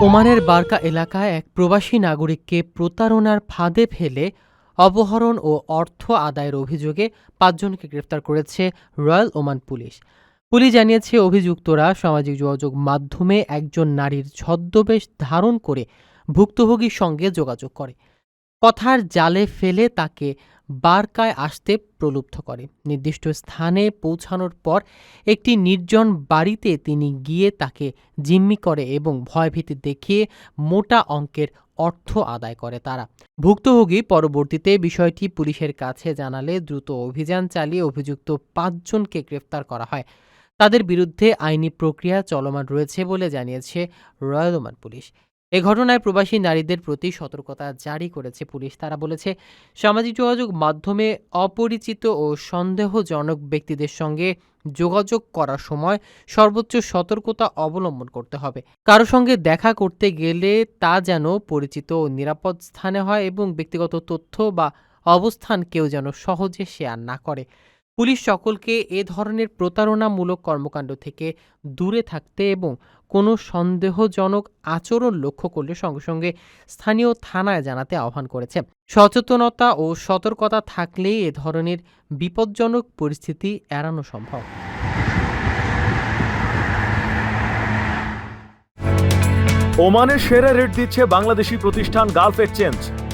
ওমানের বার্কা এলাকায় এক প্রবাসী নাগরিককে প্রতারণার ফাঁদে ফেলে অপহরণ ও অর্থ আদায়ের অভিযোগে পাঁচজনকে গ্রেফতার করেছে রয়্যাল ওমান পুলিশ। পুলিশ জানিয়েছে, অভিযুক্তরা সামাজিক যোগাযোগ মাধ্যমে একজন নারীর ছদ্মবেশ ধারণ করে ভুক্তভোগীর সঙ্গে যোগাযোগ করে। কথার জালে ফেলে তাকে বার্কায় আসতে প্রলুব্ধ করে। নির্দিষ্ট স্থানে পৌঁছানোর পর একটি নির্জন বাড়িতে তিনি গিয়ে তাকে জিম্মি করে এবং ভয়ভীতি দেখিয়ে মোটা অঙ্কের অর্থ আদায় করে তারা। ভুক্তভোগী পরবর্তীতে বিষয়টি পুলিশের কাছে জানালে দ্রুত অভিযান চালিয়ে অভিযুক্ত পাঁচজনকে গ্রেফতার করা হয়। তাদের বিরুদ্ধে আইনি প্রক্রিয়া চলমান রয়েছে বলে জানিয়েছে রয়্যাল ওমান পুলিশ। এ ঘটনায় প্রবাসী নারীদের প্রতি সতর্কতা জারি করেছে পুলিশ। তারা বলেছে, সামাজিক যোগাযোগ মাধ্যমে অপরিচিত ও সন্দেহজনক ব্যক্তিদের সঙ্গে যোগাযোগ করার সময় সর্বোচ্চ সতর্কতা অবলম্বন করতে হবে। কারও সঙ্গে দেখা করতে গেলে তা যেন পরিচিত ও নিরাপদ স্থানে হয় এবং ব্যক্তিগত তথ্য বা অবস্থান কেউ যেন সহজে শেয়ার না করে। পুলিশ সকলকে এ ধরনের প্রতারণামূলক কর্মকাণ্ড থেকে দূরে থাকতে এবং কোনো সন্দেহজনক আচরণ লক্ষ্য করলে সঙ্গে সঙ্গে স্থানীয় থানায় জানাতে আহ্বান করেছে। সচেতনতা ও সতর্কতা থাকলেই এ ধরনের বিপজ্জনক পরিস্থিতি এড়ানো সম্ভব। ওমানের সেরা রেট দিচ্ছে বাংলাদেশি প্রতিষ্ঠান গালফ এক্সচেঞ্জ।